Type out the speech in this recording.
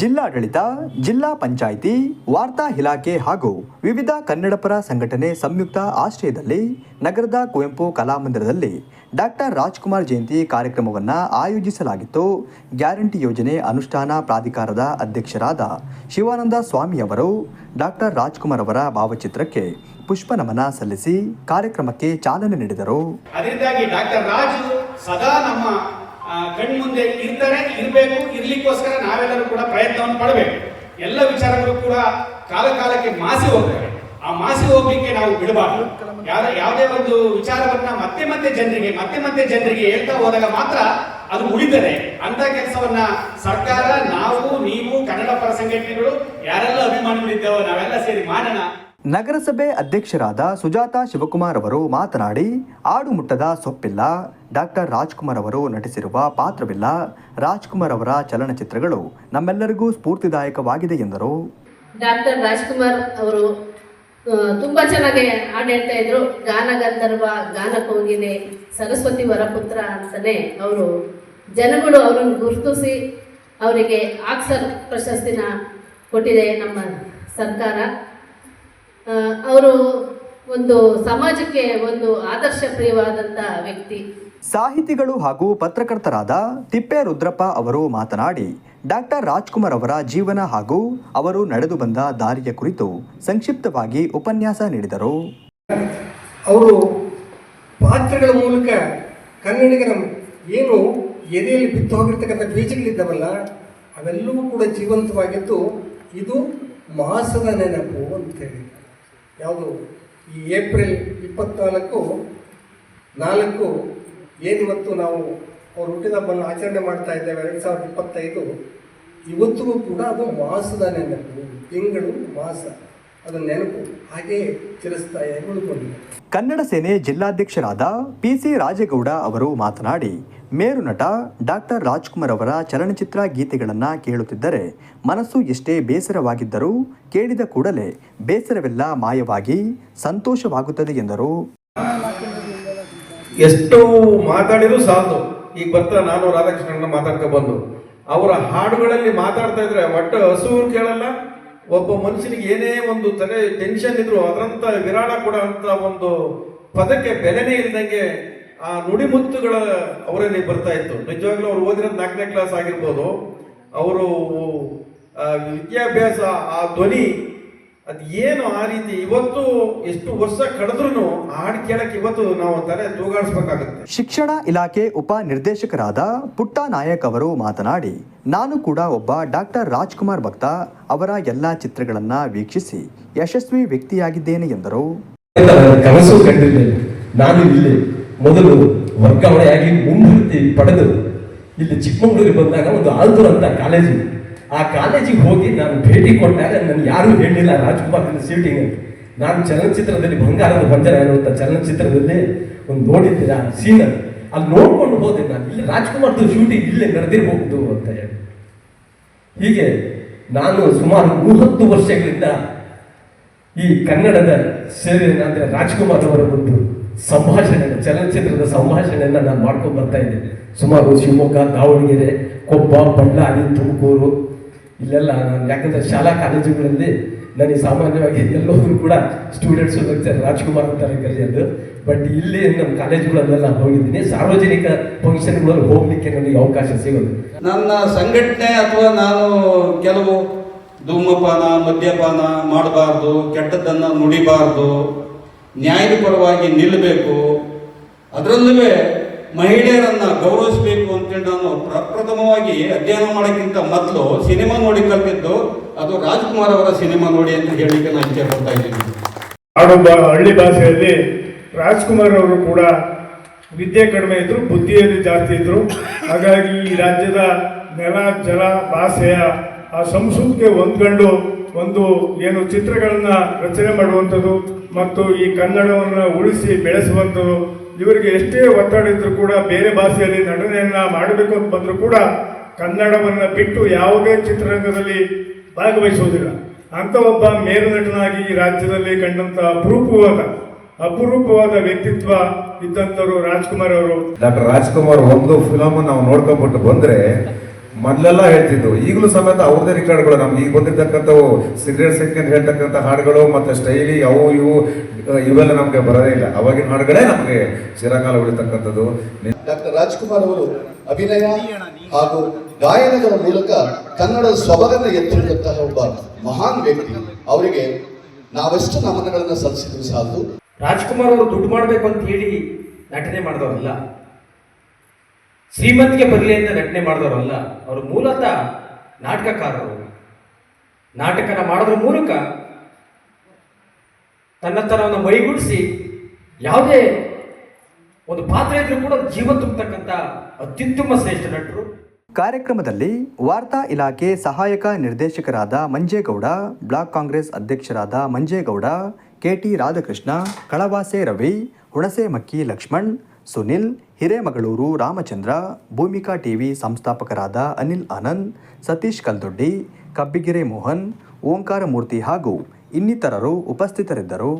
ಜಿಲ್ಲಾಡಳಿತ, ಜಿಲ್ಲಾ ಪಂಚಾಯಿತಿ, ವಾರ್ತಾ ಇಲಾಖೆ ಹಾಗೂ ವಿವಿಧ ಕನ್ನಡಪರ ಸಂಘಟನೆ ಸಂಯುಕ್ತ ಆಶ್ರಯದಲ್ಲಿ ನಗರದ ಕುವೆಂಪು ಕಲಾಮಂದಿರದಲ್ಲಿ ಡಾಕ್ಟರ್ ರಾಜ್ಕುಮಾರ್ ಜಯಂತಿ ಕಾರ್ಯಕ್ರಮವನ್ನು ಆಯೋಜಿಸಲಾಗಿತ್ತು. ಗ್ಯಾರಂಟಿ ಯೋಜನೆ ಅನುಷ್ಠಾನ ಪ್ರಾಧಿಕಾರದ ಅಧ್ಯಕ್ಷರಾದ ಶಿವಾನಂದ ಸ್ವಾಮಿ ಅವರು ಡಾಕ್ಟರ್ ರಾಜ್ಕುಮಾರ್ ಅವರ ಭಾವಚಿತ್ರಕ್ಕೆ ಪುಷ್ಪ ನಮನ ಸಲ್ಲಿಸಿ ಕಾರ್ಯಕ್ರಮಕ್ಕೆ ಚಾಲನೆ ನೀಡಿದರು. ಕಣ್ಮುಂದೆ ಇರ್ತಾರೆ, ಇರಬೇಕು, ಇರ್ಲಿಕ್ಕೋಸ್ಕರ ನಾವೆಲ್ಲರೂ ಕೂಡ ಪ್ರಯತ್ನವನ್ನು ಪಡಬೇಕು. ಎಲ್ಲ ವಿಚಾರಗಳು ಕೂಡ ಕಾಲ ಕಾಲಕ್ಕೆ ಮಾಸಿ ಹೋಗ್ತವೆ. ಆ ಮಾಸಿ ಹೋಗ್ಲಿಕ್ಕೆ ನಾವು ಬಿಡಬಾರ್ದು. ಯಾವ ಯಾವುದೇ ಒಂದು ವಿಚಾರವನ್ನ ಮತ್ತೆ ಮತ್ತೆ ಜನರಿಗೆ, ಮತ್ತೆ ಮತ್ತೆ ಜನರಿಗೆ ಹೇಳ್ತಾ ಹೋದಾಗ ಮಾತ್ರ ಅದು ಉಳಿದರೆ ಅಂತ ಕೆಲಸವನ್ನ ಸರ್ಕಾರ, ನಾವು, ನೀವು, ಕನ್ನಡ ಪರ ಸಂಘಟನೆಗಳು, ಯಾರೆಲ್ಲ ಅಭಿಮಾನಿಗಳಿದ್ದೇವೋ, ನಾವೆಲ್ಲ ಸೇರಿ ಮಾಡೋಣ. ನಗರಸಭೆ ಅಧ್ಯಕ್ಷರಾದ ಸುಜಾತಾ ಶಿವಕುಮಾರ್ ಅವರು ಮಾತನಾಡಿ, ಆಡು ಮುಟ್ಟದ ಸೊಪ್ಪಿಲ್ಲ. ಡಾಕ್ಟರ್ ರಾಜ್ಕುಮಾರ್ ಅವರು ನಟಿಸಿರುವ ಪಾತ್ರವಿಲ್ಲ. ರಾಜ್ಕುಮಾರ್ ಅವರ ಚಲನಚಿತ್ರಗಳು ನಮ್ಮೆಲ್ಲರಿಗೂ ಸ್ಫೂರ್ತಿದಾಯಕವಾಗಿದೆ ಎಂದರು. ಡಾಕ್ಟರ್ ರಾಜ್ಕುಮಾರ್ ಅವರು ತುಂಬಾ ಚೆನ್ನಾಗಿ ಹಾಡು ಹೇಳ್ತಾ ಇದ್ರು. ಗಾನ ಗಂಧರ್ವ ಗಾನ ಕೋಗಿಲೆ ಸರಸ್ವತಿ ವರಪುತ್ರ ಅಂತಾನೆ ಅವರು. ಜನಗಳು ಅವರನ್ನು ಗುರುತಿಸಿ ಅವರಿಗೆ ಆಕ್ಸರ್ ಪ್ರಶಸ್ತಿನ ಕೊಟ್ಟಿದೆ ನಮ್ಮ ಸರ್ಕಾರ. ಅವರು ಒಂದು ಸಮಾಜಕ್ಕೆ ಒಂದು ಆದರ್ಶಪ್ರಿಯವಾದಂಥ ವ್ಯಕ್ತಿ. ಸಾಹಿತಿಗಳು ಹಾಗೂ ಪತ್ರಕರ್ತರಾದ ತಿಪ್ಪೆ ರುದ್ರಪ್ಪ ಅವರು ಮಾತನಾಡಿ ಡಾಕ್ಟರ್ ರಾಜ್ಕುಮಾರ್ ಅವರ ಜೀವನ ಹಾಗೂ ಅವರು ನಡೆದು ಬಂದ ದಾರಿಯ ಕುರಿತು ಸಂಕ್ಷಿಪ್ತವಾಗಿ ಉಪನ್ಯಾಸ ನೀಡಿದರು. ಅವರು ಪಾತ್ರಗಳ ಮೂಲಕ ಕನ್ನಡಿಗರ ಏನು ಎದೆಯಲ್ಲಿ ಬಿತ್ತು ಹೋಗಿರ್ತಕ್ಕಂಥ ಬೀಜಗಳಿದ್ದಾವಲ್ಲ ಅವೆಲ್ಲವೂ ಕೂಡ ಜೀವಂತವಾಗಿದ್ದು ಇದು ಮಾಸದ ನೆನಪು ಅಂತೇಳಿ ಯಾವುದು? ಈ ಏಪ್ರಿಲ್ ಇಪ್ಪತ್ನಾಲ್ಕು, ನಾಲ್ಕು, ಏನು ಇವತ್ತು ನಾವು ಅವ್ರು ಹುಟ್ಟಿದ ಹಬ್ಬನ ಆಚರಣೆ ಮಾಡ್ತಾ ಇದ್ದೇವೆ, ಎರಡು ಸಾವಿರದ ಇಪ್ಪತ್ತೈದು. ಇವತ್ತಿಗೂ ಕೂಡ ಅದು ಮಾಸದ ನೆನಪು, ತಿಂಗಳು ಮಾಸ. ಅದು ನೆನಪು ಹಾಗೆಯೇ ಚಿರಸ್ತಾ ಉಳ್ಕೊಂಡಿದೆ ಕನ್ನಡ ಸೇನೆ ಜಿಲ್ಲಾಧ್ಯಕ್ಷರಾದ ಪಿ ಸಿ ರಾಜೇಗೌಡ ಅವರು ಮಾತನಾಡಿ ಮೇರು ನಟ ಡಾಕ್ಟರ್ ರಾಜ್ಕುಮಾರ್ ಅವರ ಚಲನಚಿತ್ರ ಗೀತೆಗಳನ್ನು ಕೇಳುತ್ತಿದ್ದರೆ ಮನಸ್ಸು ಎಷ್ಟೇ ಬೇಸರವಾಗಿದ್ದರೂ ಕೇಳಿದ ಕೂಡಲೇ ಬೇಸರವೆಲ್ಲ ಮಾಯವಾಗಿ ಸಂತೋಷವಾಗುತ್ತದೆ ಎಂದರು. ಎಷ್ಟು ಮಾತಾಡಿದ್ರು ಸಾಲದು ಈಗ ಬರ್ತಾ ನಾನು ರಾಧಾಕೃಷ್ಣನ ಮಾತಾಡ್ಕೊ ಬಂದು. ಅವರ ಹಾಡುಗಳಲ್ಲಿ ಮಾತಾಡ್ತಾ ಇದ್ರೆ ಒಟ್ಟು ಹಸು ಕೇಳಲ್ಲ, ಒಬ್ಬ ಮನುಷ್ಯನಿಗೆ ಏನೇ ಒಂದು ತಲೆ ಟೆನ್ಷನ್ ಇದ್ರು ಅದರಂತ ವಿರಾಳ ಕೊಡೋ ಅಂತ ಒಂದು ಪದಕ್ಕೆ ಬೆಲೆನೇ ಇಲ್ದಂಗೆ ಆ ನುಡಿಮುತ್ತುಗಳ ಅವರಲ್ಲಿ ಬರ್ತಾ ಇತ್ತು. ನಿಜವಾಗ್ಲೂ ಅವ್ರು ಓದಿರೋದು ನಾಲ್ಕನೇ ಕ್ಲಾಸ್ ಆಗಿರ್ಬೋದು. ಅವರು ವಿದ್ಯಾಭ್ಯಾಸ ಆ ಧ್ವನಿ ಅದು ಏನು ಆ ರೀತಿ ಇವತ್ತು ಎಷ್ಟು ವರ್ಷ ಕಳೆದ್ರೂ ಹಾಡು ಕೇಳಕ್ಕೆ ಇವತ್ತು ನಾವು ತಲೆ ತೂಗಾಡಿಸ್ಬೇಕಾಗುತ್ತೆ. ಶಿಕ್ಷಣ ಇಲಾಖೆ ಉಪ ನಿರ್ದೇಶಕರಾದ ಪುಟ್ಟ ನಾಯಕ್ ಅವರು ಮಾತನಾಡಿ ನಾನು ಕೂಡ ಒಬ್ಬ ಡಾಕ್ಟರ್ ರಾಜ್ಕುಮಾರ್ ಭಕ್ತ. ಅವರ ಎಲ್ಲ ಚಿತ್ರಗಳನ್ನ ವೀಕ್ಷಿಸಿ ಯಶಸ್ವಿ ವ್ಯಕ್ತಿಯಾಗಿದ್ದೇನೆ ಎಂದರು. ಕನಸು ಕಂಡಿದ್ದೇನೆ. ನಾನು ಇಲ್ಲಿ ಮೊದಲು ವರ್ಗಾವಣೆಯಾಗಿ ಮುಂಬಡ್ತಿ ಪಡೆದು ಇಲ್ಲಿ ಚಿಕ್ಕಮಗಳೂರಿಗೆ ಬಂದಾಗ ಒಂದು ಆಲ್ತೂರ್ ಅಂತ ಕಾಲೇಜು ಆ ಕಾಲೇಜಿಗೆ ಹೋಗಿ ನಾನು ಭೇಟಿ ಕೊಟ್ಟಾಗ ನನಗೆ ಯಾರೂ ಹೇಳಿಲ್ಲ, ರಾಜ್ಕುಮಾರ್ ಸೀಟಿಂಗ್ ಅಂತ. ನಾನು ಚಲನಚಿತ್ರದಲ್ಲಿ ಬಂಗಾರದ ಬಂಜರ ಅನ್ನುವಂಥ ಚಲನಚಿತ್ರದಲ್ಲಿ ಒಂದು ನೋಡಿದ್ದೆ, ಆ ಸೀನ್ ಅಲ್ಲಿ. ನೋಡ್ಕೊಂಡು ಹೋದೆ ನಾನು. ಇಲ್ಲಿ ರಾಜ್ಕುಮಾರ್ದು ಶೂಟಿಂಗ್ ಇಲ್ಲೇ ನಡೆದಿರಬಹುದು ಅಂತ ಹೇಳಿ. ಹೀಗೆ ನಾನು ಸುಮಾರು ಮೂವತ್ತು ವರ್ಷಗಳಿಂದ ಈ ಕನ್ನಡದ ಸೇವೆಯನ್ನು ಅಂದರೆ ರಾಜ್ಕುಮಾರ್ ಅವರ ಒಂದು ಸಂಭಾಷಣೆ ಚಲನಚಿತ್ರದ ಸಂಭಾಷಣೆಯನ್ನ ನಾನು ಮಾಡ್ಕೊಂಡು ಬರ್ತಾ ಇದ್ದೆ ಸುಮಾರು ಶಿವಮೊಗ್ಗ, ದಾವಣಗೆರೆ, ಕೊಪ್ಪ, ಬಳ್ಳಾರಿ, ತುಮಕೂರು, ಇಲ್ಲೆಲ್ಲ ನಾನು ಯಾಕಂದರೆ ಶಾಲಾ ಕಾಲೇಜುಗಳಲ್ಲಿ ನನಗೆ ಸಾಮಾನ್ಯವಾಗಿ ಎಲ್ಲೋದ್ರೂ ಕೂಡ ಸ್ಟೂಡೆಂಟ್ಸ್ ಲೆಕ್ಚರ್ ರಾಜ್ಕುಮಾರ್ ಅಂತಾರೆ ಕರೆಯೋದು ಬಟ್ ಇಲ್ಲಿ ನಮ್ಮ ಕಾಲೇಜುಗಳಲ್ಲೆಲ್ಲ ಹೋಗಿದ್ದೀನಿ. ಸಾರ್ವಜನಿಕ ಫಂಕ್ಷನ್ಗಳಲ್ಲಿ ಹೋಗ್ಲಿಕ್ಕೆ ನನಗೆ ಅವಕಾಶ ಸಿಗೋದು. ನನ್ನ ಸಂಘಟನೆ ಅಥವಾ ನಾನು ಕೆಲವು ಧೂಮಪಾನ, ಮದ್ಯಪಾನ ಮಾಡಬಾರ್ದು, ಕೆಟ್ಟದ್ದನ್ನು ನುಡಿಬಾರ್ದು ನ್ಯಾಯದ ಪರವಾಗಿ ನಿಲ್ಲಬೇಕು. ಅದರಲ್ಲೂ ಮಹಿಳೆಯರನ್ನ ಗೌರವಿಸಬೇಕು ಅಂತೇಳಿ ನಾನು ಪ್ರಪ್ರಥಮವಾಗಿ ಅಧ್ಯಯನ ಮಾಡೋಕ್ಕಿಂತ ಮೊದಲು ಸಿನಿಮಾ ನೋಡಿ ಕಲ್ತಿದ್ದು ಅದು ರಾಜ್ಕುಮಾರ್ ಅವರ ಸಿನಿಮಾ ನೋಡಿ ಅಂತ ಹೇಳಲಿಕ್ಕೆ ನಾನು ಇಚ್ಛೆ ಪಡ್ತಾ ಇದ್ದೀನಿ. ಆಡು ಹಳ್ಳಿ ಭಾಷೆಯಲ್ಲಿ ರಾಜ್ಕುಮಾರ್ ಅವರು ಕೂಡ ವಿದ್ಯೆ ಕಡಿಮೆ ಇದ್ರು, ಬುದ್ಧಿಯಲ್ಲಿ ಜಾಸ್ತಿ ಇದ್ರು. ಹಾಗಾಗಿ ಈ ರಾಜ್ಯದ ನೆಲ, ಜಲ, ಭಾಷೆಯ ಆ ಸಂಸ್ಕೃತಿಗೆ ಹೊಂದ್ಕೊಂಡು ಒಂದು ಏನು ಚಿತ್ರಗಳನ್ನ ರಚನೆ ಮಾಡುವಂಥದ್ದು ಮತ್ತು ಈ ಕನ್ನಡವನ್ನು ಉಳಿಸಿ ಬೆಳೆಸುವಂಥದ್ದು. ಇವರಿಗೆ ಎಷ್ಟೇ ಒತ್ತಡ ಇದ್ರೂ ಕೂಡ ಬೇರೆ ಭಾಷೆಯಲ್ಲಿ ನಟನೆಯನ್ನ ಮಾಡಬೇಕು ಅಂತ ಬಂದರೂ ಕೂಡ ಕನ್ನಡವನ್ನ ಬಿಟ್ಟು ಯಾವುದೇ ಚಿತ್ರರಂಗದಲ್ಲಿ ಭಾಗವಹಿಸುವುದಿಲ್ಲ. ಅಂತ ಒಬ್ಬ ಮೇರು ನಟನಾಗಿ ಈ ರಾಜ್ಯದಲ್ಲಿ ಕಂಡಂತ ಅಪರೂಪವಾದ ಅಪರೂಪವಾದ ವ್ಯಕ್ತಿತ್ವ ಇದ್ದಂಥವ್ರು ರಾಜ್ಕುಮಾರ್ ಅವರು. ಡಾಕ್ಟರ್ ರಾಜ್ಕುಮಾರ್ ಒಂದು ಫಿಲಮ್ ನಾವು ನೋಡ್ಕೊಂಡ್ಬಿಟ್ಟು ಬಂದ್ರೆ ಮೊದಲೆಲ್ಲ ಹೇಳ್ತಿದ್ದು ಈಗಲೂ ಸಮೇತ ಅವ್ರದೇ ರೆಕಾರ್ಡ್ಗಳು ನಮ್ಗೆ ಈಗ ಬಂದಿರ್ತಕ್ಕಂಥವು ಸಿಗರೇಟ್ ಸೆಕೆಂಡ್ ಹೇಳ್ತಕ್ಕಂಥ ಹಾಡುಗಳು ಮತ್ತೆ ಸ್ಟೈಲಿ ಅವು ಇವು ಇವೆಲ್ಲ ನಮಗೆ ಬರೋದೇ ಇಲ್ಲ. ಅವಾಗಿನ ಹಾಡುಗಳೇ ನಮಗೆ ಚಿರಕಾಲ ಉಳಿತಕ್ಕಂಥದ್ದು. ಡಾಕ್ಟರ್ ರಾಜ್ಕುಮಾರ್ ಅವರು ಅಭಿನಯ ಹಾಗೂ ಗಾಯನಗಳ ಮೂಲಕ ಕನ್ನಡದ ಸೊಬಗನ್ನ ಎತ್ತಿರುವಂತಹ ಒಬ್ಬ ಮಹಾನ್ ವ್ಯಕ್ತಿ. ಅವರಿಗೆ ನಾವೆಷ್ಟು ನಮನಗಳನ್ನು ಸಲ್ಲಿಸಿದ್ರು ಸಾಲದು ರಾಜ್ಕುಮಾರ್ ಅವರು ದುಡ್ಡು ಮಾಡಬೇಕು ಅಂತ ಹೇಳಿ ನಟನೆ ಮಾಡಿದವರಲ್ಲ. ಶ್ರೀಮಂತಿಗೆ ಬರಲಿ ಅಂತ ನಟನೆ ಮಾಡಿದವರಲ್ಲ, ಅವರು ಮೂಲತಃ ನಾಟಕಕಾರರು. ನಾಟಕನ ಮಾಡೋದ್ರ ಮೂಲಕ ತನ್ನತನವನ್ನು ಮೈಗೂಡಿಸಿ ಯಾವುದೇ ಒಂದು ಪಾತ್ರ ಇದ್ರೂ ಕೂಡ ಜೀವ ತುಂಬತಕ್ಕಂಥ ಅತ್ಯುತ್ತಮ ಶ್ರೇಷ್ಠ ನಟರು. ಕಾರ್ಯಕ್ರಮದಲ್ಲಿ ವಾರ್ತಾ ಇಲಾಖೆ ಸಹಾಯಕ ನಿರ್ದೇಶಕರಾದ ಮಂಜೇಗೌಡ, ಬ್ಲಾಕ್ ಕಾಂಗ್ರೆಸ್ ಅಧ್ಯಕ್ಷರಾದ Manjegowda K T Radhakrishna, Kalavase Ravi, Hunase Makki Lakshman Sunil, Hiremagaluru Ramachandra, Bhumika TV ಸಂಸ್ಥಾಪಕರಾದ ಅನಿಲ್ ಆನಂದ್, ಸತೀಶ್ ಕಲ್ದೊಡ್ಡಿ, ಕಬ್ಬಿಗೆರೆ ಮೋಹನ್ ಓಂಕಾರ ಮೂರ್ತಿ ಹಾಗೂ ಇನ್ನಿತರರು ಉಪಸ್ಥಿತರಿದ್ದರು.